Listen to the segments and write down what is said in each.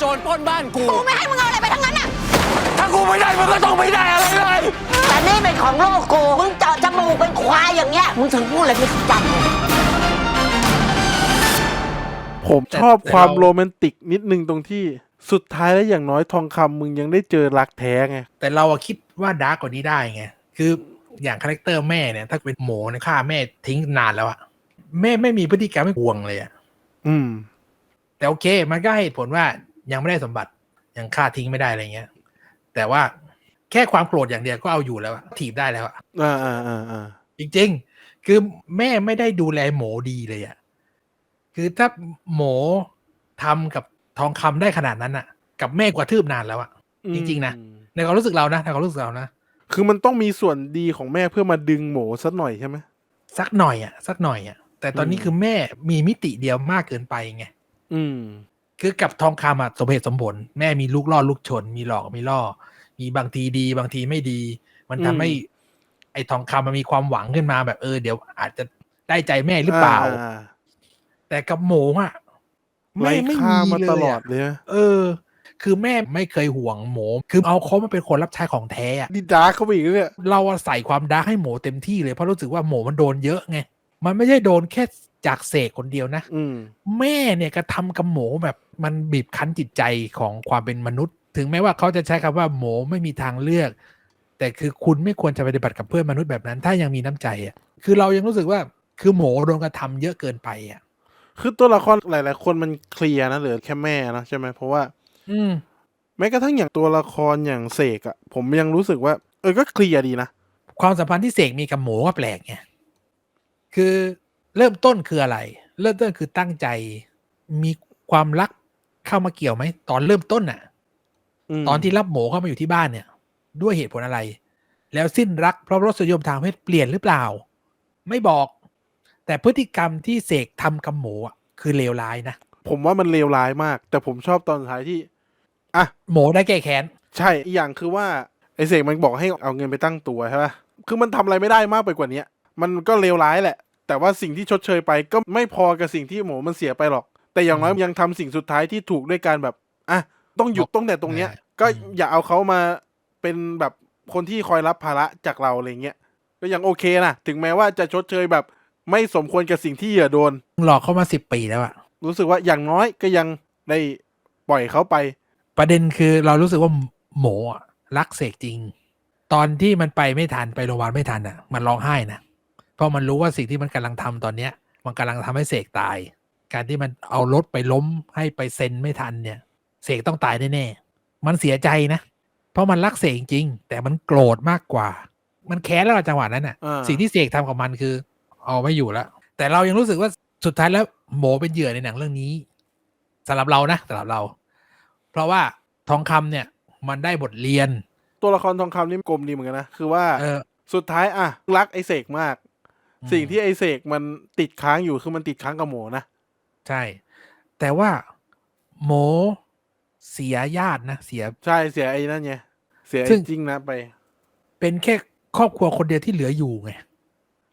โจรปล้นบ้านกู กูไม่ให้มึงเอาอะไรไปทั้งนั้นอะ ถ้ากูไม่ได้มันก็ต้องไม่ได้อะไรเลยแต่นี่เป็นของลูกกูมึงเจาะจมูกเป็นควายอย่างเงี้ย มึงถึงพูดอะไรไม่ถูกต้องผมแต่ชอบแต่ความเราโรแมนติกนิดนึงตรงที่สุดท้ายแล้วอย่างน้อยทองคำมึงยังได้เจอรักแท้ไง แต่เราอะคิดว่าดาร์กกว่านี้ได้ไง คืออย่างคาแรคเตอร์แม่เนี่ย ถ้าเป็นหมูเนี่ยฆ่าแม่ทิ้งนานแล้วอะแม่ไม่มีพฤติกรรมไม่ห่วงเลยอะอืม แต่โอเค มันก็ให้เหตุผลว่า ยังไม่ได้สมบัติยังฆ่าทิ้งไม่ได้อะไรเงี้ย แต่ว่าแค่ความโกรธอย่างเดียวก็เอาอยู่แล้วอะถีบได้แล้วอะอ่าอ่าอ่าอ่าจริงๆ คือแม่ไม่ได้ดูแลหมูดีเลยอะคือถ้าหมูทำกับทองคำได้ขนาดนั้นอะกับแม่กว่าทืบนานแล้วอะจริง ๆ นะอืมในความรู้สึกเรานะในความรู้สึกเรานะคือมันต้องมีส่วนดีของแม่เพื่อมาดึงโหมสักหน่อยใช่ไหมสักหน่อยอะสักหน่อยอะแต่ตอนนี้อืมคือแม่มีมิติเดียวมากเกินไปไงอืม คือกับทองคำอะสมเหตุสมผล แม่มีลูกล่อลูกชน มีหลอกมีล่อ มีบางทีดี บางทีไม่ดี มันทำให้ ไอ้ทองคำมันมีความหวังขึ้นมาแบบเออเดี๋ยวอาจจะได้ใจแม่หรือเปล่า แต่กับหมูอะไร้แม่ไม่ค่ามีมาเลยตลอดอะเลยนะเออ คือแม่ไม่เคยห่วงหมูคือเอาเขามาเป็นคนรับใช้ของแท้อะนี่ดาร์กเข้าไปอีกแล้วเนี่ยเราอะใส่ความดาร์กให้หมูเต็มที่เลยเพราะรู้สึกว่าหมูมันโดนเยอะไงมันไม่ใช่โดนแค่ จากเสกคนเดียวนะอืมแม่เนี่ยกระทำกับหมูแบบมันบีบคั้นจิตใจของความเป็นมนุษย์ ถึงแม้ว่าเขาจะใช้คำว่าหมูไม่มีทางเลือก แต่คือคุณไม่ควรจะปฏิบัติกับเพื่อนมนุษย์แบบนั้น ถ้ายังมีน้ำใจอะคือเรายังรู้สึกว่าคือหมูโดนกระทำเยอะเกินไปอะคือตัวละครหลาย ๆ คนมันเคลียร์นะเหลือแค่แม่นะใช่ไหมเพราะว่า อืมแม้กระทั่งอย่างตัวละครอย่างเสกอะผมยังรู้สึกว่า เออก็เคลียร์ดีนะความสัมพันธ์ที่เสกมีกับหมูก็แปลกไงคือ เริ่มต้นคืออะไร เริ่มต้นคือตั้งใจ มีความรักเข้ามาเกี่ยวไหมตอนเริ่มต้นน่ะมตอนที่รับหมูเข้ามาอยู่ที่บ้านเนี่ย ด้วยเหตุผลอะไร แล้วสิ้นรักเพราะรสนิยมทางเพศเปลี่ยนหรือเปล่า ไม่บอก แต่พฤติกรรมที่เสกทำกับหมูอะคือเลวร้ายนะผมว่ามันเลวร้ายมาก แต่ผมชอบตอนสุดท้ายที่อะหมูได้แก้แค้นใช่อีกอย่างคือว่าไอเสกมันบอกให้เอาเงินไปตั้งตัวใช่ปะคือมันทำอะไรไม่ได้มากไปกว่าเนี้ยมันก็เลวร้ายแหละ แต่ว่าสิ่งที่ชดเชยไปก็ไม่พอกับสิ่งที่หมูมันเสียไปหรอก แต่อย่างน้อยยังทำสิ่งสุดท้ายที่ถูกด้วยการแบบอะต้องหยุดตรงแต่ตรงเนี้ย ก็อย่าเอาเขามาเป็นแบบคนที่คอยรับภาระจากเราอะไรเงี้ยก็ยังโอเคนะถึงแม้ว่าจะชดเชยแบบไม่สมควรกับสิ่งที่เหยื่อโดน หลอกเข้ามาสิบปีแล้วอะรู้สึกว่าอย่างน้อยก็ยังได้ปล่อยเขาไป ประเด็นคือเรารู้สึกว่าหมูอะรักเสกจริง ตอนที่มันไปไม่ทันไปโรงพยาบาลไม่ทันอะมันร้องไห้นะ เพราะมันรู้ว่าสิ่งที่มันกำลังทำตอนเนี้ย มันกำลังทำให้เสกตาย การที่มันเอารถไปล้มให้ไปเซ็นไม่ทันเนี่ย เสกต้องตายแน่ๆมันเสียใจนะ เพราะมันรักเสกจริง แต่มันโกรธมากกว่า มันแค้นแล้วล่ะจังหวะนั้นน่ะอ่าสิ่งที่เสกทำกับมันคือ เอาไม่อยู่แล้วแต่เรายังรู้สึกว่าสุดท้ายแล้วโหมเป็นเหยื่อในหนังเรื่องนี้สำหรับเรานะสำหรับเรา เพราะว่าทองคำเนี่ย มันได้บทเรียน ตัวละครทองคำนี่กลมดีเหมือนกันนะ คือว่าเออสุดท้ายอะรักไอเสกมากอืม สิ่งที่ไอเสกมันติดค้างอยู่คือมันติดค้างกับหมูนะ ใช่ แต่ว่าโหมเสียญาตินะเสีย ใช่เสียไอ้นั่นไงเสียไอ้ซึ่งจริงนะไป เป็นแค่ครอบครัวคนเดียวที่เหลืออยู่ไง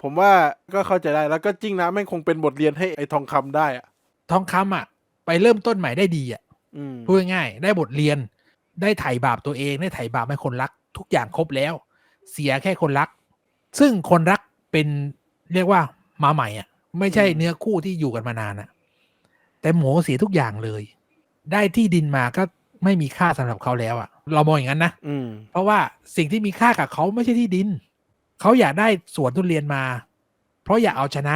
ผมว่าก็เข้าใจได้แล้วก็จริงนะแม่งคงเป็นบทเรียนให้ไอ้ทองคำได้อะทองคำอะ ไปเริ่มต้นใหม่ได้ดีอะอืมพูดง่ายๆได้บทเรียน ได้ไถ่บาปตัวเองได้ไถ่บาปให้คนรัก ทุกอย่างครบแล้ว เสียแค่คนรัก ซึ่งคนรักเป็น เรียกว่ามาใหม่อะ ไม่ใช่เนื้อคู่ที่อยู่กันมานานอะ แต่หมูเสียทุกอย่างเลย ได้ที่ดินมาก็ไม่มีค่าสำหรับเขาแล้วอะ เรามองอย่างนั้นนะอืม เพราะว่าสิ่งที่มีค่ากับเขาไม่ใช่ที่ดิน เขาอยากได้สวนทุเรียนมา เพราะอยากเอาชนะ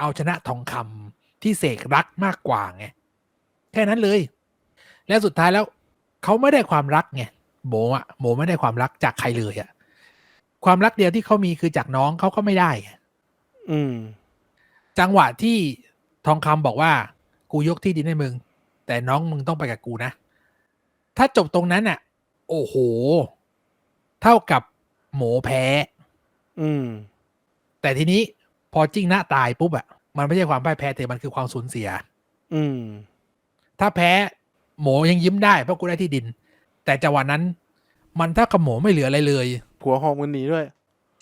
เอาชนะทองคำที่เสกรักมากกว่าไงแค่นั้นเลย และสุดท้ายแล้วเขาไม่ได้ความรักไงโมอะโมไม่ได้ความรักจากใครเลยอะความรักเดียวที่เขามีคือจากน้องเขาก็ไม่ได้ไง อืม จังหวะที่ทองคำบอกว่า กูยกที่ดินให้มึง แต่น้องมึงต้องไปกับกูนะ ถ้าจบตรงนั้นอะ โอ้โห เท่ากับหมูแพ้ อืม แต่ทีนี้พอจิ้งหน้าตายปุ๊บอะมันไม่ใช่ความพ่ายแพ้แต่มันคือความสูญเสีย อืม ถ้าแพ้หมูยังยิ้มได้เพราะกูได้ที่ดิน แต่จังหวะนั้น มันถ้ากับหมูไม่เหลืออะไรเลย ผัวหอมกันหนีด้วย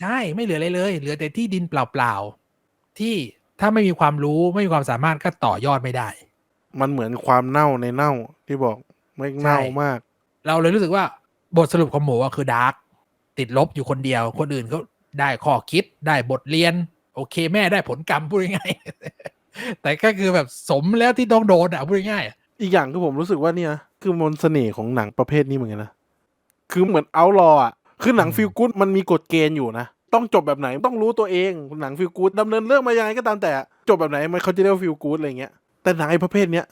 ใช่ไม่เหลืออะไรเลย เหลือแต่ที่ดินเปล่าๆที่ถ้าไม่มีความรู้ไม่มีความสามารถก็ต่อยอดไม่ได้ มันเหมือนความเน่าในเน่าที่บอกไม่งเน่ามาก เราเลยรู้สึกว่าบทสรุปของหมูอะคือดาร์กติดลบอยู่คนเดียว คนอื่นก็ได้ข้อคิดได้บทเรียน โอเค แม่ได้ผลกรรมพูดง่ายๆแต่ก็คือแบบสมแล้วที่ต้องโดนอะพูดง่ายๆอีกอย่างคือผมรู้สึกว่าเนี่ย คือมนต์เสน่ห์ของหนังประเภทนี้เหมือนกันนะคือเหมือนเอารออะ คือหนังอืมฟิลกู๊ดมันมีกฎเกณฑ์อยู่นะ ต้องจบแบบไหนต้องรู้ตัวเองหนังฟิลกู๊ดดำเนินเรื่องมายังไงก็ตามแต่จบแบบไหนมันเขาจะเรียกว่าฟิลกู๊ดอะไรเงี้ยแต่หนังไอ้ประเภทเนี้ย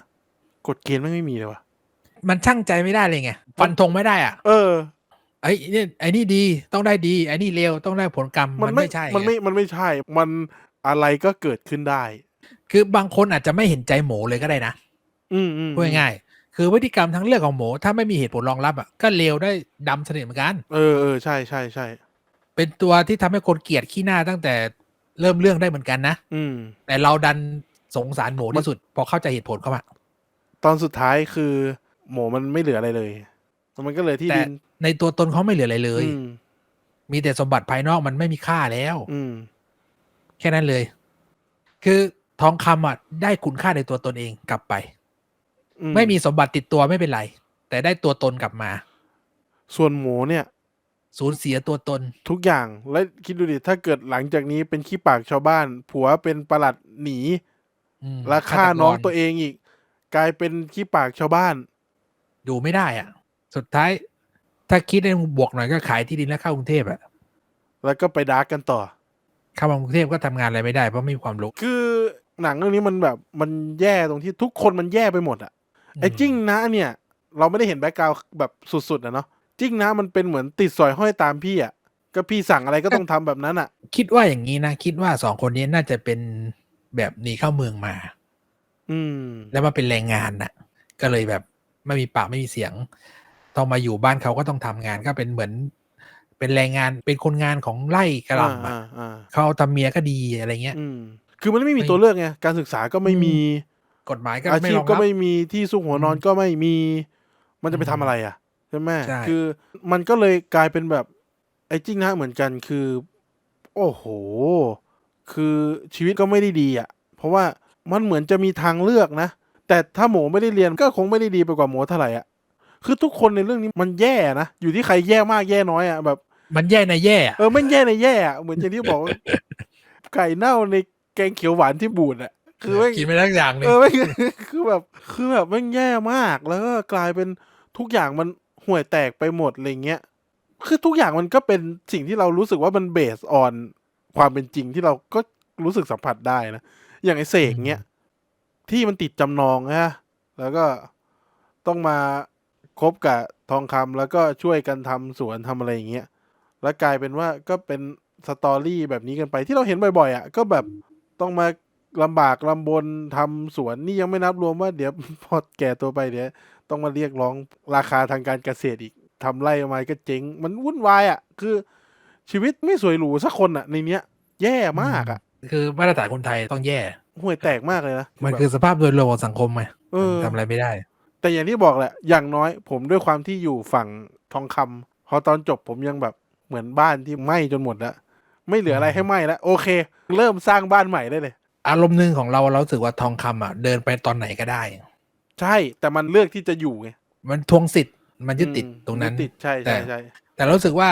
กฎเกณฑ์ไม่งไม่มีเลยว่ะมันช่างใจไม่ได้เลยไงฟันธงไม่ได้อะ เออไอ้นี่ไอ้นี่ดีต้องได้ดีไอ้นี่เลวต้องได้ผลกรรมมัมันนไม่ไม่ใช่ มันไม่ไงมันไม่ใช่ มันอะไรก็เกิดขึ้นได้ คือบางคนอาจจะไม่เห็นใจหมูเลยก็ได้นะ อืมอืมพูดง่ายๆ คือพฤติกรรมทั้งเรื่องของหมูถ้าไม่มีเหตุผลรองรับอะก็เลวได้ดำสนิทเหมือนกัน เออเออใช่ใช่ใช่เป็นตัวที่ทำให้คนเกลียดขี้หน้าตั้งแต่เริ่มเรื่องได้เหมือนกันนะ อืม แต่เราดันสงสารหมูที่สุด พอเข้าใจเหตุผลเขาอะ ตอนสุดท้ายคือหมูมันไม่เหลืออะไรเลย มันก็เลยที่แต่ ดินในตัวตนเขาไม่เหลืออะไรเลย อืมมีแต่สมบัติภายนอกมันไม่มีค่าแล้ว อืม แค่นั้นเลย คือทองคำอะได้คุณค่าในตัวตนเองกลับไปอื ไม่มีสมบัติติดตัวไม่เป็นไร แต่ได้ตัวตนกลับมา ส่วนหมูเนี่ย สูญเสียตัวตน ทุกอย่างและคิดดูดิถ้าเกิดหลังจากนี้เป็นขี้ปากชาวบ้าน ผัวเป็นประหลัดหนีอืมและฆ่าฆตกรน้องตัวเองอีก กลายเป็นขี้ปากชาวบ้าน อยู่ไม่ได้อะ สุดท้าย ถ้าคิดในมุมบวกหน่อยก็ขายที่ดินแล้วเข้ากรุงเทพอะแล้วก็ไปดาร์กกันต่อเข้ามากรุงเทพก็ทำงานอะไรไม่ได้เพราะไม่มีความรู้คือหนังเรื่องนี้มันแบบมันแย่ตรงที่ทุกคนมันแย่ไปหมดอะ ไอ้จิ้งนะเนี่ย เราไม่ได้เห็นแบ็กกราวแบบสุดๆอะเนาะจิ้งนะมันเป็นเหมือนติดสอยห้อยตามพี่อะก็พี่สั่งอะไรก็ต้องทำแบบนั้นอะคิดว่าอย่างนี้นะ คิดว่าสองคนนี้น่าจะเป็นแบบหนีเข้าเมืองมา อืม แล้วมาเป็นแรงงานน่ะ ก็เลยแบบไม่มีปากไม่มีเสียง ต้องมาอยู่บ้านเขาก็ต้องทำงานก็เป็นเหมือน เป็นแรงงานเป็นคนงานของไร่กระหลำอ่าอะอ่าเขาทำเมียก็ดีอะไรเงี้ยอืมคือมันไม่มีไม่ตัวเลือกไงการศึกษาก็ไม่มี กฎหมายก็อาไม่ชีรพองก็รับ ไม่มีที่ซุกหัวนอนอืมก็ไม่มีมันจะไปอืมทำอะไรอะใช่ไหมใช่ คือมันก็เลยกลายเป็นแบบไอ้จิ้งนะเหมือนกันคือ โอ้โห คือชีวิตก็ไม่ได้ดีอะ เพราะว่ามันเหมือนจะมีทางเลือกนะ แต่ถ้าหมูไม่ได้เรียนก็คงไม่ได้ดีไปกว่าหมูเท่าไหร่อะคือทุกคนในเรื่องนี้มันแย่นะอยู่ที่ใครแย่มากแย่น้อยอะแบบ มันแย่ในแย่อะเออไม่แย่ในแย่อะเหมือนอย่างที่บอกว่า ไก่เน่าในแกงเขียวหวานที่บูดอะ คือไม่กินไปทั้งอย่างหนึ่งเออไม่คือแบบ คือแบบมันแย่มาก แล้วก็กลายเป็นทุกอย่างมันห่วยแตกไปหมดอะไรเงี้ย คือทุกอย่างมันก็เป็นสิ่งที่เรารู้สึกว่ามันเบสออนความเป็นจริงที่เราก็รู้สึกสัมผัสได้นะ อย่างไอเสกเนี้ยที่มันติดจำนองนะแล้วก็ต้องมาคบกับทองคำแล้วก็ช่วยกันทำสวนทำอะไรอย่างเงี้ย แล้วกลายเป็นว่าก็เป็นสตอรี่แบบนี้กันไปที่เราเห็นบ่อยๆอะ ก็แบบต้องมา ลำบากลำบนทำสวนนี่ยังไม่นับรวมว่าเดี๋ยวพอแก่ตัวไปเดี๋ยวต้องมาเรียกร้องราคาทางการเกษตรอีกทำไร่มาก็เจ๊ง มันวุ่นวายอะ คือชีวิตไม่สวยหรูสักคนอะ ในเนี้ย แย่มากอะ คือมาตรฐานคนไทยต้องแย่ห่วยแตกมากเลยนะมันแบบคือสภาพโดยรวมของสังคมไงเออทำอะไรไม่ได้ แต่อย่างที่บอกแหละ อย่างน้อยผมด้วยความที่อยู่ฝั่งทองคำพอตอนจบผมยังแบบเหมือนบ้านที่ไหม้จนหมดแล้วไม่เหลืออะไรให้ไหม้แล้วโอเค เริ่มสร้างบ้านใหม่ได้เลย อารมณ์หนึ่งของเราเราสึกว่าทองคำอะเดินไปตอนไหนก็ได้ ใช่แต่มันเลือกที่จะอยู่ไงมันทวงสิทธิ์มันยึดติดตรงนั้นติดใช่แต่ใช่ใช่แต่เรารู้สึกว่า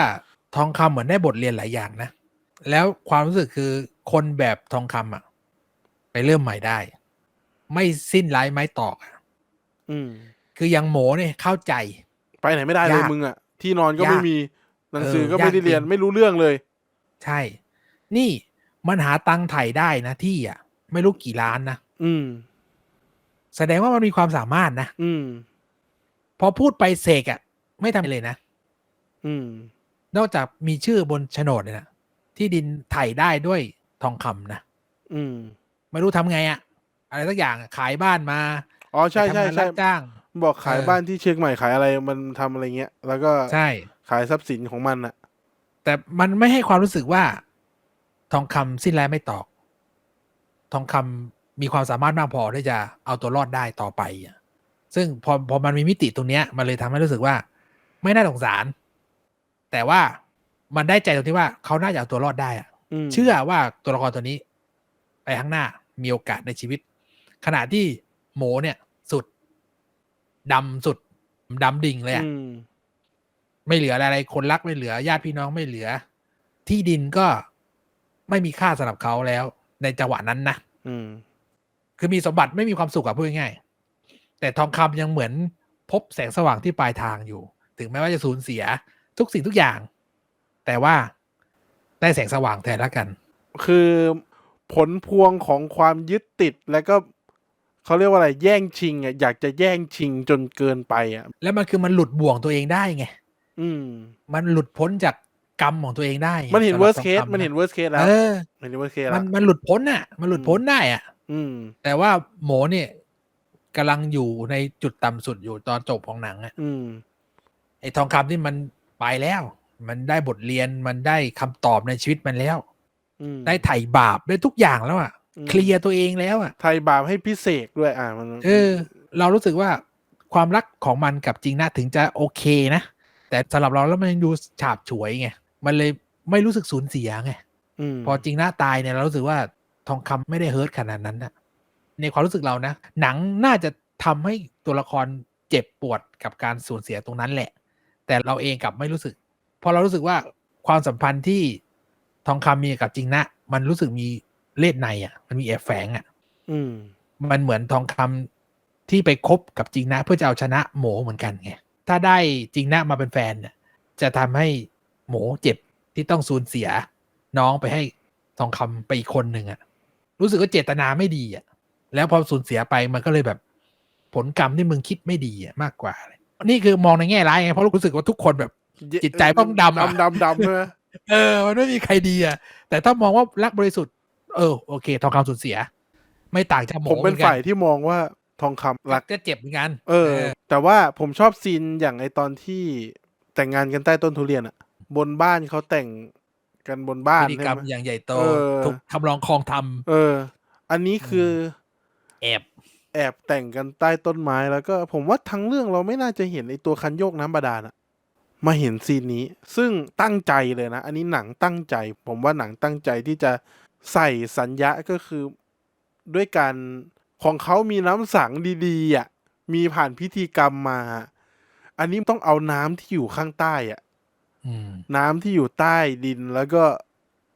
ทองคำเหมือนได้บทเรียนหลายอย่างนะ แล้วความรู้สึกคือคนแบบทองคำอะ ไปเริ่มใหม่ได้ ไม่สิ้นไร้ไม้ตอกอะอืม คือยังโมเนี่ยเข้าใจ ไปไหนไม่ได้เลยมึงอะ ที่นอนก็ไม่มีหนังสือก็ไม่ได้เรียนไม่รู้เรื่องเลย ใช่ นี่มันหาตังค์ไถ่ได้นะที่อะ ไม่รู้กี่ล้านนะอืม แสดงว่ามันมีความสามารถนะอืม พอพูดไปเสกอะไม่ทำอะไรเลยนะอืม นอกจากมีชื่อบนโฉนดเนี่ยนะที่ดินไถ่ได้ด้วยทองคำนะอืม ไม่รู้ทำไงอะอะไรสักอย่างอะขายบ้านมาอ๋อใช่ไปใช่ทำงานใช่รับจ้าง บอกขายเออ บ้านที่เชียงใหม่ขายอะไรมันทำอะไรเงี้ย แล้วก็ใช่ ขายทรัพย์สินของมันอะแต่มันไม่ให้ความรู้สึกว่า ทองคำสิ้นแรงไม่ตอก ทองคำมีความสามารถมากพอที่จะเอาตัวรอดได้ต่อไปอะซึ่งพอพอมันมีมิติตรงเนี้ยมันเลยทำให้รู้สึกว่า ไม่น่าสงสาร แต่ว่ามันได้ใจตรงที่ว่าเขาน่าจะเอาตัวรอดได้อะอืมเชื่อว่าตัวละครตัวนี้ ไปข้างหน้ามีโอกาสในชีวิต ขณะที่โหมเนี่ย สุดดำสุดดำดิ่งเลยอะอืมไม่เหลืออะไรคนรักไม่เหลือญาติพี่น้องไม่เหลือ ที่ดินก็ไม่มีค่าสำหรับเขาแล้ว ในจังหวะนั้นนะอืมคือมีสมบัติไม่มีความสุขอะพูดง่ายๆแต่ทองคำยังเหมือนพบแสงสว่างที่ปลายทางอยู่ ถึงแม้ว่าจะสูญเสียทุกสิ่งทุกอย่าง แต่ว่าได้แสงสว่างแทนละกัน คือผลพวงของความยึดติดแล้วก็เขาเรียกว่าอะไรแย่งชิงอะอยากจะแย่งชิงจนเกินไปอะ แล้วมันคือมันหลุดบ่วงตัวเองได้ไง อืม มันหลุดพ้นจาก กรรมของตัวเองได้ไงมันเห็นสำหรับ worst ทอง case คำะมันเห็น worst case แล้วเออมันเห็น worst case มัแล้นวมันหลุดพ้นน่ะ มันหลุดพ้นได้อะ อืม แต่ว่าหมอเนี่ยกำลังอยู่ในจุดต่ำสุดอยู่ตอนจบของหนังอะอืมไอ้ทองคำที่มันไปแล้ว มันได้บทเรียนมันได้คำตอบในชีวิตมันแล้วอืมได้ไถ่บาปได้ทุกอย่างแล้วอะอืมเคลียร์ตัวเองแล้วอะไทยบาปให้พิเศษด้วยอ่ามันเออ เรารู้สึกว่าความรักของมันกับจริงนะถึงจะโอเคนะ แต่สำหรับเราแล้วมันยังดูฉาบฉวยไง มันเลยไม่รู้สึกสูญเสียไงมพอจริงหน้าตายเนี่ยเรารู้สึกว่าทองคำไม่ได้เฮิร์ตขนาดนั้นนะในความรู้สึกเรานะ หนังน่าจะทำให้ตัวละครเจ็บปวดกับการสูญเสียตรงนั้นแหละ แต่เราเองกลับไม่รู้สึกเพราะเรารู้สึกว่าความสัมพันธ์ที่ทองคำมีกับจริงนะ มันรู้สึกมีเล่ห์ในอะ มันมีแอบแฝงอะ อืม มันเหมือนทองคำที่ไปคบกับจริงนะ เพื่อจะเอาชนะหมูเหมือนกันไงถ้าได้จริงนะมาเป็นแฟนเนี่ยจะทำให้ หมูเจ็บที่ต้องสูญเสียน้องไปให้ทองคำไปอีกคนหนึ่งอะรู้สึกว่าเจตนาไม่ดีอะแล้วพอสูญเสียไปมันก็เลยแบบผลกรรมที่มึงคิดไม่ดีอะมากกว่าเลยนี่คือมองในแง่ร้ายไงเพราะรู้สึกว่าทุกคนแบบจิตใจต้องดำอะดำดำดำใช่ไหมเออมันไม่มีใครดีอะแต่ถ้ามองว่ารักบริสุทธิ์เออโอเค ทองคำสูญเสีย ไม่ต่างจากหมูผมเป็นหอกัฝ่ายที่มองว่าทองคำรักจะเจ็บเหมือนกันเออ แต่ว่าผมชอบซีนอย่างไอตอนที่แต่งงานกันใต้ต้นทุเรียนอะ บนบ้านเขาแต่งกันบนบ้านพิธีกรรมใช่ไหมอย่างใหญ่โตเออถูกคำลองคลองทำเออ อันนี้คือ แอบ แอบแต่งกันใต้ต้นไม้แล้วก็ผมว่าทั้งเรื่องเราไม่น่าจะเห็นไอตัวคันโยกน้ำบาดาลอะมาเห็นซีนนี้ ซึ่งตั้งใจเลยนะ อันนี้หนังตั้งใจ ผมว่าหนังตั้งใจที่จะใส่สัญญาก็คือด้วยการของเขามีน้ำสังดีๆอะมีผ่านพิธีกรรมมา อันนี้ต้องเอาน้ำที่อยู่ข้างใต้อะ อืม น้ำที่อยู่ใต้ดินแล้วก็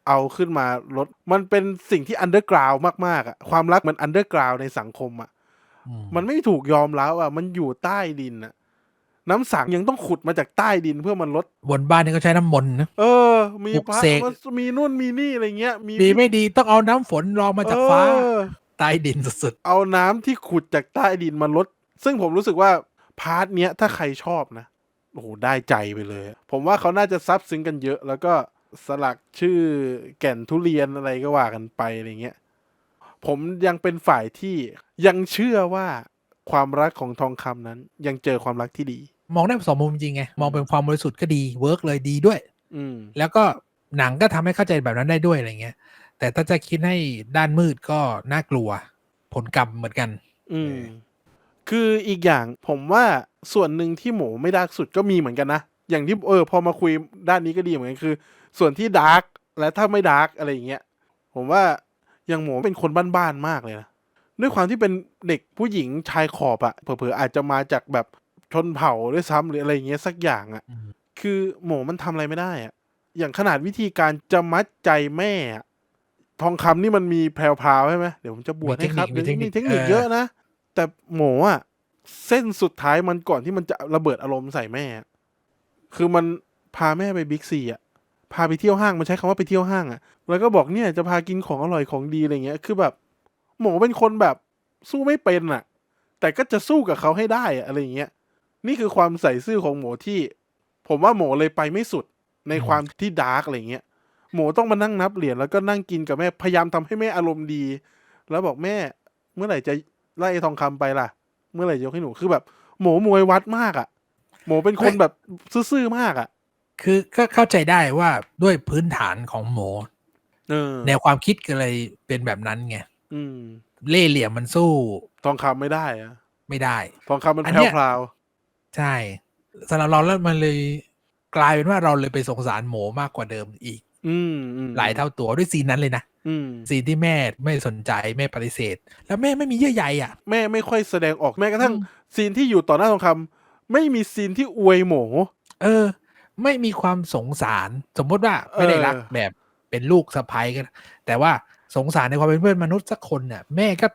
เอาขึ้นมาลดมันเป็นสิ่งที่อันเดอร์กราวมากๆอะความรักมันอันเดอร์กราวในสังคมอะอืม มันไม่ถูกยอมแล้วอะมันอยู่ใต้ดินอะน้ำสังยังต้องขุดมาจากใต้ดินเพื่อมันลด บนบ้านนี่ก็ใช้น้ำมนต์นะ เออ มีปลุกพระเสกมีนู่นมีนี่อะไรเงี้ย มีดีไม่ดีต้องเอาน้ำฝนรองมาจากฟ้า เออ ใต้ดินสุดเอาน้ำที่ขุดจากใต้ดินมาลด ซึ่งผมรู้สึกว่าพาร์ทเนี้ยถ้าใครชอบนะ โอ้โหได้ใจไปเลย ผมว่าเขาน่าจะซับซึ้งกันเยอะ แล้วก็สลักชื่อแก่นทุเรียนอะไรก็ว่ากันไปอะไรเงี้ยผมยังเป็นฝ่ายที่ยังเชื่อว่าความรักของทองคำนั้น ยังเจอความรักที่ดีๆมองได้สองมุมจริงไง มองเป็นความบริสุทธิ์ก็ดีเวิร์กเลยดีด้วย อืมแล้วก็หนังก็ทำให้เข้าใจแบบนั้นได้ด้วยอะไรเงี้ย แต่ถ้าจะคิดให้ด้านมืดก็น่ากลัว ผลกรรมเหมือนกัน อืม คืออีกอย่างผมว่าส่วนหนึ่งที่หมูไม่ดาร์กสุดก็มีเหมือนกันนะ อย่างที่เออพอมาคุยด้านนี้ก็ดีเหมือนกันคือ ส่วนที่ดาร์กและถ้าไม่ดาร์กอะไรอย่างเงี้ยผมว่าอย่างหมูเป็นคนบ้านๆมากเลยนะด้วยความที่เป็นเด็กผู้หญิงชายขอบอะเผลอๆอาจจะมาจากแบบชนเผ่าด้วยซ้ำหรืออะไรอย่างเงี้ยสักอย่างอะอืมคือหมูมันทำอะไรไม่ได้อะอย่างขนาดวิธีการจะมัดใจแม่อะทองคำนี่มันมีแพรวๆใช่ไหมเดี๋ยวผมจะบวชให้ครับมีเทคนิคมีมีเทเทคคนินิคคเออเยอะนะ แต่หมูอะเส้นสุดท้ายมันก่อนที่มันจะระเบิดอารมณ์ใส่แม่ คือมันพาแม่ไปบิ๊กซีอะพาไปเที่ยวห้างมันใช้คำว่าไปเที่ยวห้างอะแล้วก็บอกเนี่ยจะพากินของอร่อยของดีอะไรเงี้ย คือแบบ หมูเป็นคนแบบสู้ไม่เป็นอะแต่ก็จะสู้กับเขาให้ได้อะอะไรเงี้ย นี่คือความใส่ซื่อของหมูที่ ผมว่าหมูเลยไปไม่สุดในความที่ดาร์กอะไรเงี้ย หมูต้องมานั่งนับเหรียญแล้วก็นั่งกินกับแม่ พยายามทำให้แม่อารมณ์ดี แล้วบอกแม่เมื่อไหร่จะ ไล่ทองคำไปล่ะ เมื่อไหร่จะยกให้หนูคือแบบ หมูมวยวัดมากอะ่ะ หมูเป็นคนแบบซื่อๆมากอะ่ะ คือก็เข้าใจได้ว่าด้วยพื้นฐานของหมอเออแนวความคิดก็เลยเป็นแบบนั้นไงอืมเล่ห์เหลี่ยมมันสู้ ทองคำไม่ได้อะไม่ได้ ทองคำมันอันแพเนี้ยรวใช่สำหรับเราแล้วมันเลยกลายเป็นว่าเราเลยไปสงสารหมูมากกว่าเดิมอีกๆอืมอืมหลายเท่าตัวด้วยซีนนั้นเลยนะ อืมซีนที่แม่ไม่สนใจแม่ปฏิเสธ แล้วแม่ไม่มีเยื่อใยอะ แม่ไม่ค่อยแสดงออกแม้กระทั่งอืมซีนที่อยู่ต่อหน้าทองคำไม่มีซีนที่อวยหมูเออ ไม่มีความสงสาร สมมติว่าไม่ได้รักเออแบบเป็นลูกสะใภ้กันแต่ว่าสงสารในความเป็นเพื่อนมนุษย์สักคนเนี่ยแม่ก็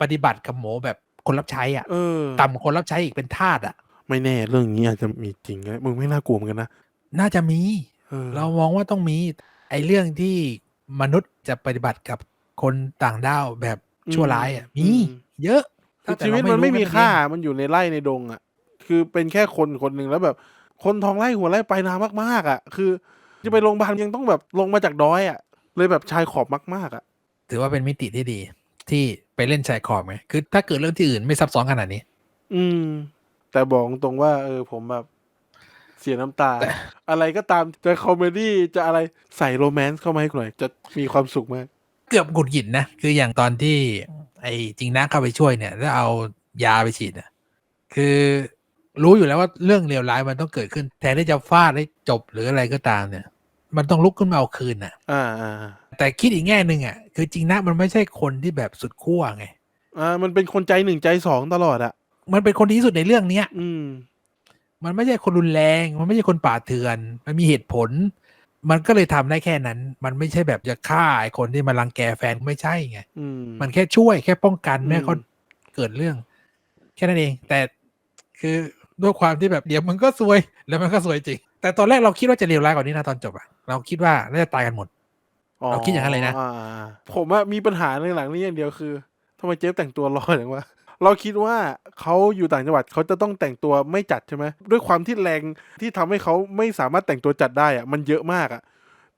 ปฏิบัติกับหมูแบบคนรับใช้อะเออต่ำกว่าคนรับใช้อีกเป็นทาสอะ ไม่แน่เรื่องนี้อาจจะมีจริงนะมึงไม่น่ากลัวเหมือนกันนะน่าจะมีเออเรามองว่าต้องมี ไอ้เรื่องที่ มนุษย์จะปฏิบัติกับคนต่างด้าวแบบชั่วร้ายอะมีเยอะคือแต่ชีวิตเรามันไม่มีรู้ค่าเองมันอยู่ในไร่ในดงอะ คือเป็นแค่คนคนหนึ่งแล้วแบบ คนท้องไร่หัวไร่ไปนามากๆ อะ คือ จะไปโรงพยาบาลยังต้องแบบลงมาจากดอยอะ เลยแบบชายขอบมาก ๆ อะ ถือว่าเป็นมิติที่ดี ที่ไปเล่นชายขอบไงคือ ถ้าเกิดเรื่องที่อื่นไม่ซับซ้อนขนาดนี้ อืม แต่บอกตรงว่า เออผมแบบ เสียน้ำตา อะไรก็ตามจะคอมเมดี้จะอะไรใส่โรแมนต์เข้ามาให้หน่อย จะมีความสุขมาก เกือบหงุดหงิดนะ คืออย่างตอนที่ ไอ้จริงนะเข้าไปช่วยเนี่ย แล้วเอายาไปฉีดเนี่ยคือรู้อยู่แล้วว่าเรื่องเลวร้ายมันต้องเกิดขึ้น แทนที่จะฟาดให้จบหรืออะไรก็ตามเนี่ย มันต้องลุกขึ้นมาเอาคืนน่ะอ่าอ่าอ่าแต่คิดอีกแง่หนึ่งอะ คือจริงนะมันไม่ใช่คนที่แบบสุดขั้วไงอ่ามันเป็นคนใจหนึ่งใจสองตลอดอะ มันเป็นคนดีที่สุดในเรื่องเนี้ย อืม มันไม่ใช่คนรุนแรง มันไม่ใช่คนป่าเถื่อน มันมีเหตุผล มันก็เลยทำได้แค่นั้น มันไม่ใช่แบบจะฆ่าไอ้คนที่มารังแกแฟนไม่ใช่ไงอืมมันแค่ช่วยแค่ป้องกันอืมไม่ให้เขาเกิดเรื่อง แค่นั้นเอง แต่คือด้วยความที่แบบเดี๋ยวมันก็ซวยแล้วมันก็ซวยจริง แต่ตอนแรกเราคิดว่าจะเลวร้ายกว่านี้นะตอนจบอะเราคิดว่าน่าจะตายกันหมดเราคิดอย่างนั้นเลยนะอ่าผมอะมีปัญหาในหลังนี้อย่างเดียวคือทำไมเจฟแต่งตัวรออย่างวะ เราคิดว่าเขาอยู่ต่างจังหวัดเขาจะต้องแต่งตัวไม่จัดใช่ไหมด้วยความที่แรงที่ทำให้เขาไม่สามารถแต่งตัวจัดได้อะมันเยอะมากอะ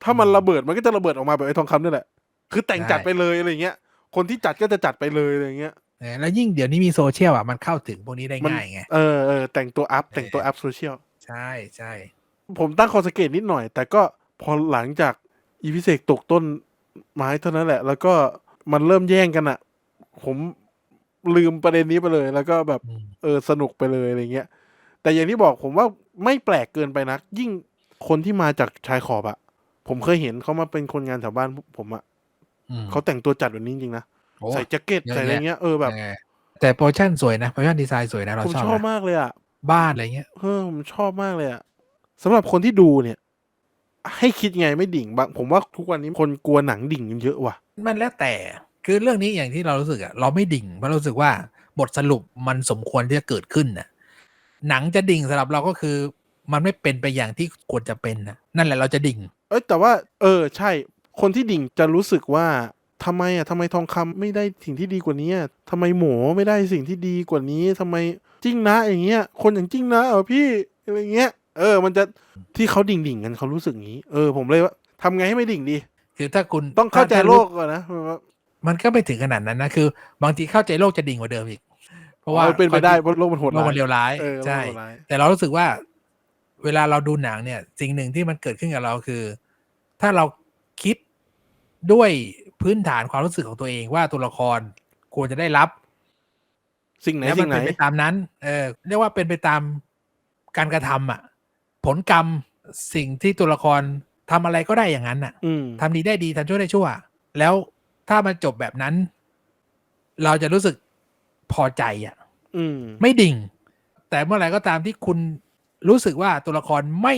ถ้ามันระเบิดมันก็จะระเบิดออกมาแบบไอ้ทองคำนี่แหละ คือแต่งจัดไปเลยอะไรเงี้ย คนที่จัดก็จะจัดไปเลยอะไรเงี้ยเออแล้วยิ่งเดี๋ยวนี้มีโซเชียลอะมันเข้าถึงพวกนี้ได้มันง่ายไงเออเออแต่งตัวอัพแต่งตัวอัพโซเชียลใช่ใช่ผมตั้งข้อสังเกตนิดหน่อย แต่ก็พอหลังจากอีพิเศษตกต้นไม้เท่านั้นแหละ แล้วก็มันเริ่มแย่งกันอะผม ลืมประเด็นนี้ไปเลย แล้วก็แบบอืมเออสนุกไปเลยอะไรเงี้ย แต่อย่างที่บอกผมว่าไม่แปลกเกินไปนัก ยิ่งคนที่มาจากชายขอบอะผมเคยเห็นเขามาเป็นคนงานแถวบ้านผมอะอืมเขาแต่งตัวจัดแบบนี้จริงๆนะโอ้ใส่แจ็คเก็ตเยอะใส่อะไรแยะเงี้ยเออแบบเออแต่โปรโมชั่นสวยนะโปรโมชั่นดีไซน์สวยนะเราผมชอบชอบนะมากเลยอะบ้านอะไรเงี้ยเออผมชอบมากเลยอะสำหรับคนที่ดูเนี่ย ให้คิดไงไม่ดิ่งบางผมว่าทุกวันนี้คนกลัวหนังดิ่งกันเยอะว่ะ มันแล้วแต่ คือเรื่องนี้อย่างที่เรารู้สึกอะเราไม่ดิ่งเพราะเรารู้สึกว่าบทสรุปมันสมควรที่จะเกิดขึ้นน่ะหนังจะดิ่งสำหรับเราก็คือมันไม่เป็นไปอย่างที่ควรจะเป็นนะนั่นแหละเราจะดิ่ง เอ้ยแต่ว่า เออใช่ คนที่ดิ่งจะรู้สึกว่าทำไมอะทำไมทองคำไม่ได้สิ่งที่ดีกว่านี้อะทำไมหมูไม่ได้สิ่งที่ดีกว่านี้ทำไมจิ้งนะอย่างเงี้ย คนอย่างจิ้งนะเออพี่อะไรเงี้ย เออ มันจะที่เขาดิ่งดิ่งๆกันเขารู้สึกงี้ เออผมเลยว่าทำไงให้ไม่ดิ่งดี คือถ้าคุณต้องเข้าใจถ้โลกก่อนนะว่า มันก็ไม่ถึงขนาดนั้นนะคือ บางทีเข้าใจโลกจะดิ่งกว่าเดิมอีก เพราะว่าเออเป็นไปได้เพราะโลกมันโหดโลกร้ายมันเลวร้ายเออโลกใช่มันโหดร้ายแต่เรารู้สึกว่า เวลาเราดูหนังเนี่ย สิ่งหนึ่งที่มันเกิดขึ้นกับเราคือ ถ้าเราคิดด้วยพื้นฐานความรู้สึกของตัวเองว่าตัวละครควรจะได้รับ สิ่งไหนแล้วมัสิ่งไหนเป็นไปตามนั้น เออเรียกว่าเป็นไปตามการกระทำอะ ผลกรรมสิ่งที่ตัวละครทำอะไรก็ได้อย่างนั้นอะอืมทำดีได้ดีทำชั่วได้ชั่ว แล้ว ถ้ามันจบแบบนั้น เราจะรู้สึกพอใจอะอืมไม่ดิ่ง แต่เมื่อไหร่ก็ตามที่คุณรู้สึกว่าตัวละครไม่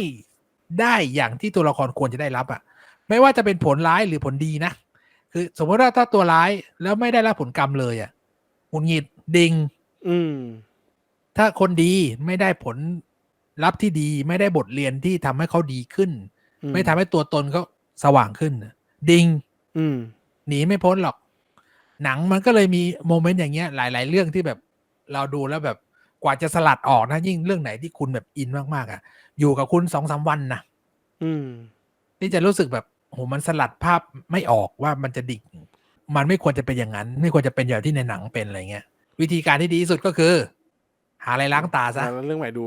ได้อย่างที่ตัวละครควรจะได้รับอะ ไม่ว่าจะเป็นผลร้ายหรือผลดีนะคือ สมมติว่าถ้าตัวร้ายแล้วไม่ได้รับผลกรรมเลยอะหงุดหงิดดิ่งอืม ถ้าคนดีไม่ได้ผลลัพธ์ที่ดีไม่ได้บทเรียนที่ทำให้เขาดีขึ้นอืมไม่ทำให้ตัวตนเขาสว่างขึ้นน่ะดิงอืม หนีไม่พ้นหรอก หนังมันก็เลยมีโมเมนต์อย่างเงี้ยหลาย ๆ เรื่องที่แบบเราดูแล้วแบบกว่าจะสลัดออกนะยิ่งเรื่องไหนที่คุณแบบอินมากๆอะ อยู่กับคุณสองสามวันนะอืม นี่จะรู้สึกแบบโหมันสลัดภาพไม่ออกว่ามันจะดิ่งมันไม่ควรจะเป็นอย่างนั้น ไม่ควรจะเป็นอย่างที่ในหนังเป็นอะไรเงี้ยวิธีการที่ดีที่สุดก็คือ หาอะไรล้างตาซะแล้วเรื่องใหม่ดู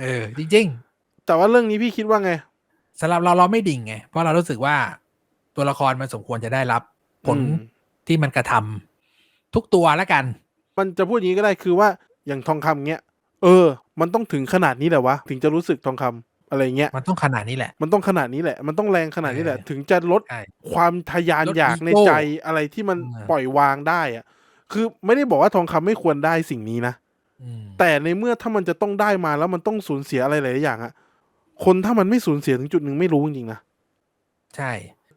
เออ จริง ๆ แต่ว่าเรื่องนี้พี่คิดว่าไงสำหรับเราเราไม่ดิ่งไงเพราะเรารู้สึกว่าตัวละครมันสมควรจะได้รับ ผลอืมที่มันกระทำทุกตัวแล้วกัน มันจะพูดอย่างนี้ก็ได้คือว่าอย่างทองคำเงี้ย เออ มันต้องถึงขนาดนี้แหละวะถึงจะรู้สึกทองคำอะไรเงี้ย มันต้องขนาดนี้แหละ มันต้องขนาดนี้แหละ มันต้องแรงขนาดนี้แหละเออถึงจะลดใช่ความทะยานลดอยากอีโก้ในใจอะไรที่มันเออปล่อยวางได้อะคือไม่ได้บอกว่าทองคำไม่ควรได้สิ่งนี้นะอืมแต่ในเมื่อถ้ามันจะต้องได้มาแล้วมันต้องสูญเสียอะไรหลายๆอย่างอะคนถ้ามันไม่สูญเสียถึงจุดหนึ่งไม่รู้จริงๆนะใช่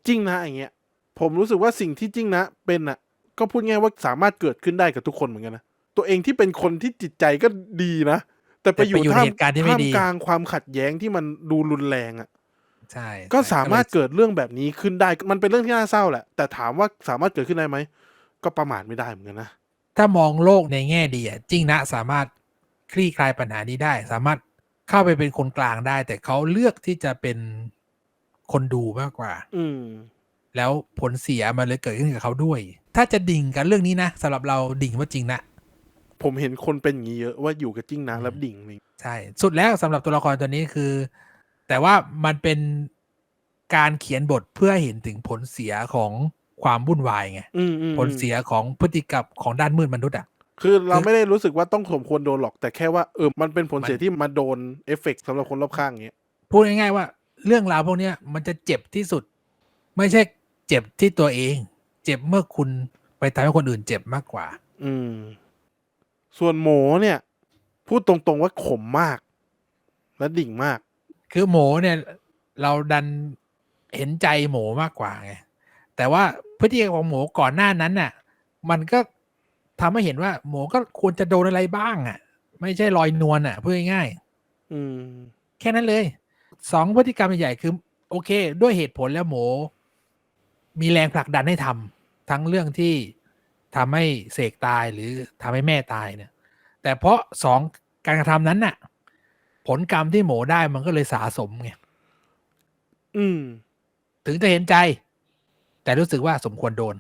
จริงนะอย่างเงี้ย ผมรู้สึกว่าสิ่งที่จริงนะเป็นอะก็พูดง่ายว่าสามารถเกิดขึ้นได้กับทุกคนเหมือนกันนะตัวเองที่เป็นคนที่จิตใจก็ดีนะ แต่ไปอยู่แต่ไปอยู่ในท่ามเหตุการณ์ที่ไม่ท่ามดีกลางความขัดแย้งที่มันดูรุนแรงอะใช่ก็ใช่สามารถเลยเกิดเรื่องแบบนี้ขึ้นได้ มันเป็นเรื่องที่น่าเศร้าแหละ แต่ถามว่าสามารถเกิดขึ้นได้ไหม ก็ประมาทไม่ได้เหมือนกันนะ ถ้ามองโลกในแง่ดีอะจริงนะสามารถคลี่คลายปัญหานี้ได้ สามารถเข้าไปเป็นคนกลางได้ แต่เขาเลือกที่จะเป็นคนดูมากกว่า อืม แล้วผลเสียมันเลยเกิดขึ้นกับเขาด้วย ถ้าจะดิ่งกันเรื่องนี้นะสำหรับเราดิ่งว่าจริงนะผมเห็นคนเป็นอย่างนี้เยอะว่าอยู่กับจิ้งนะแล้วดิ่งเลยใช่สุดแล้วสำหรับตัวละครตัวนี้คือ แต่ว่ามันเป็นการเขียนบทเพื่อให้เห็นถึงผลเสียของความวุ่นวายไงอืมอืมผลเสียของพฤติกรรมของด้านมืดมนุษย์อะคือเราคือไม่ได้รู้สึกว่าต้องสมควรโดนหรอกแต่แค่ว่าเออมันเป็นผลเสียมันที่มาโดนเอฟเฟกต์สำหรับคนรอบข้างอย่างเงี้ยพูดง่ายๆว่า เรื่องราวพวกเนี้ยมันจะเจ็บที่สุด ไม่ใช่ เจ็บที่ตัวเอง เจ็บเมื่อคุณไปทำให้คนอื่นเจ็บมากกว่า อืม ส่วนหมูเนี่ย พูดตรงๆว่าขมมาก และดิ่งมาก คือหมูเนี่ย เราดันเห็นใจหมูมากกว่าไงแต่ว่าพฤติกรรมของหมูก่อนหน้านั้นน่ะ มันก็ทำให้เห็นว่า หมูก็ควรจะโดนอะไรบ้างอะ ไม่ใช่ลอยนวลอะพูดง่ายๆอืม แค่นั้นเลยสองพฤติกรรมใหญ่ๆคือ โอเค ด้วยเหตุผลแล้วหมู มีแรงผลักดันให้ทำทั้งเรื่องที่ทำให้เสกตายหรือทำให้แม่ตายเนี่ย แต่เพราะสองการกระทำนั้นน่ะ ผลกรรมที่หมูได้มันก็เลยสะสมไงอืม ถึงจะเห็นใจ แต่รู้สึกว่าสมควรโดน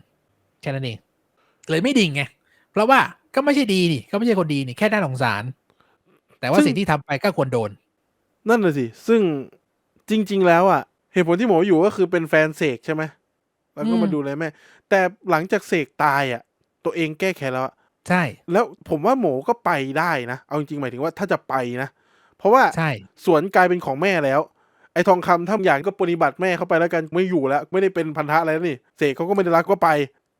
แค่นั้นเอง เลยไม่ดิ่งไง เพราะว่าก็ไม่ใช่ดีนี่ ก็ไม่ใช่คนดีนี่ แค่น่าสงสาร แต่ว่าซึ่งสิ่งที่ทำไปก็ควรโดน นั่นน่ะสิ ซึ่งจริง ๆ แล้วอะ เหตุผลที่หมูอยู่ก็คือเป็นแฟนเสกใช่ไหม แล้วก็อืมมาดูแลแม่ แต่หลังจากเสกตายอะ ตัวเองแก้แค้นแล้วอะใช่ แล้วผมว่าหมูก็ไปได้นะ เอาจริงๆหมายถึงว่าถ้าจะไปนะ เพราะว่าใช่สวนกลายเป็นของแม่แล้ว ไอ้ทองคำถ้าอย่างก็ปฏิบัติแม่เข้าไปแล้วกันไม่อยู่แล้ว ไม่ได้เป็นพันธะอะไรแล้วนี่ เสกเขาก็ไม่ได้รักก็ไป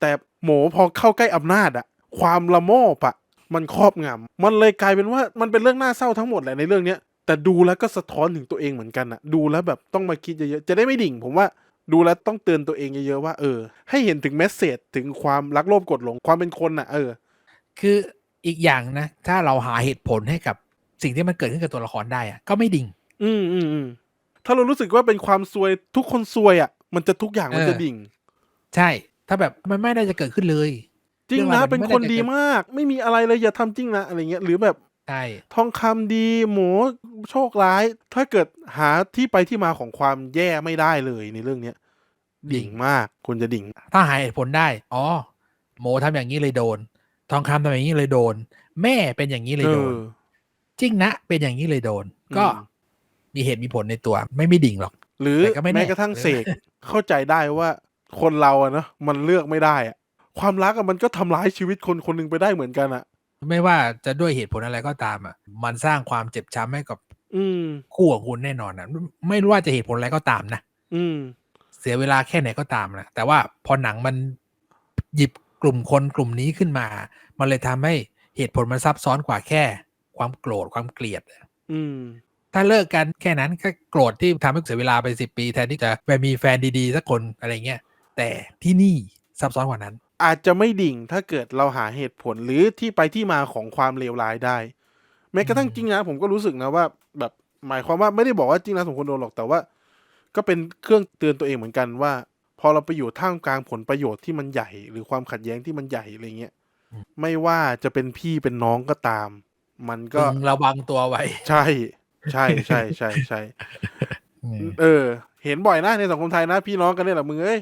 แต่หมูพอเข้าใกล้อำนาจอะความละโมบอะมันครอบงำมันเลยกลายเป็นว่ามันเป็นเรื่องน่าเศร้าทั้งหมดแหละในเรื่องเนี้ยแต่ดูแล้วก็สะท้อนถึงตัวเองเหมือนกันอะดูแล้วแบบต้องมาคิดเยอะๆจะได้ไม่ดิ่ง ผมว่า ดูแล้วต้องเตือนตัวเองเยอะๆว่าเออ ให้เห็นถึงเมสเซจถึงความรักโลภกดหลงความเป็นคนอะเออ คืออีกอย่างนะ ถ้าเราหาเหตุผลให้กับสิ่งที่มันเกิดขึ้นกับตัวละครได้อะก็ไม่ดิ่ง อืมอืมอืมถ้าเรารู้สึกว่าเป็นความซวยทุกคนซวยอะ มันจะทุกอย่างมันเออจะดิ่ง ใช่ ถ้าแบบมันไม่ได้จะเกิดขึ้นเลย จริงเรื่องนะราวมันเป็นไม่คนได้จะดีเกิดมาก ไม่มีอะไรเลยอย่าทำจริงนะอะไรเงี้ยหรือแบบใช่ทองคำดีหมู โชคร้าย ถ้าเกิดหาที่ไปที่มาของความแย่ไม่ได้เลยในเรื่องเนี้ย ดิ่งมากควรจะดิ่ง ถ้าหาเหตุผลได้ อ๋อ โมทำอย่างนี้เลยโดน ทองคำทำอย่างนี้เลยโดน แม่เป็นอย่างนี้เลยเอโดนอจิ้งนะ เป็นอย่างนี้เลยโดนอืมก็มีเหตุมีผลในตัว ไม่ไม่ดิ่งหรอก หรือแต่ก็ไม่แน่แม้กระทั่งเสกเข้าใจได้ว่าคนเราอะเนาะมันเลือกไม่ได้อะความรักอะมันก็ทำร้ายชีวิตคนคนหนึ่งไปได้เหมือนกันอะไม่ว่าจะด้วยเหตุผลอะไรก็ตามอะ มันสร้างความเจ็บช้ำให้กับ อืมคู่ของคุณแน่นอนนะไม่รู้ว่าจะเหตุผลอะไรก็ตามนะอืม เสียเวลาแค่ไหนก็ตามนะแต่ว่าพอหนังมันหยิบกลุ่มคนกลุ่มนี้ขึ้นมา มันเลยทำให้เหตุผลมันซับซ้อนกว่าแค่ ความโกรธความเกลียดอืม ถ้าเลิกกันแค่นั้นก็โกรธที่ทำให้เสียเวลาไปสิบปี แทนที่จะไปมีแฟนดีๆสักคนอะไรเงี้ยแต่ที่นี่ซับซ้อนกว่านั้น อาจจะไม่ดิ่งถ้าเกิดเราหาเหตุผลหรือที่ไปที่มาของความเลวร้ายได้ แม้กระทั่งอืมจริงนะผมก็รู้สึกนะว่า แบบหมายความว่าไม่ได้บอกว่าจริงนะสมควรโดนหรอกแต่ว่า ก็เป็นเครื่องเตือนตัวเองเหมือนกันว่า พอเราไปอยู่ท่ามกลางผลประโยชน์ที่มันใหญ่ หรือความขัดแย้งที่มันใหญ่อะไรเงี้ยไม่ว่าจะเป็นพี่เป็นน้องก็ตาม มันก็พึงระวังตัวไว้ ใช่ ใช่ใช่ใช่ใช่อืมเออ เห็นบ่อยนะในสังคมไทยนะ พี่น้องกันเนี่ยแหละมึงเอ้ย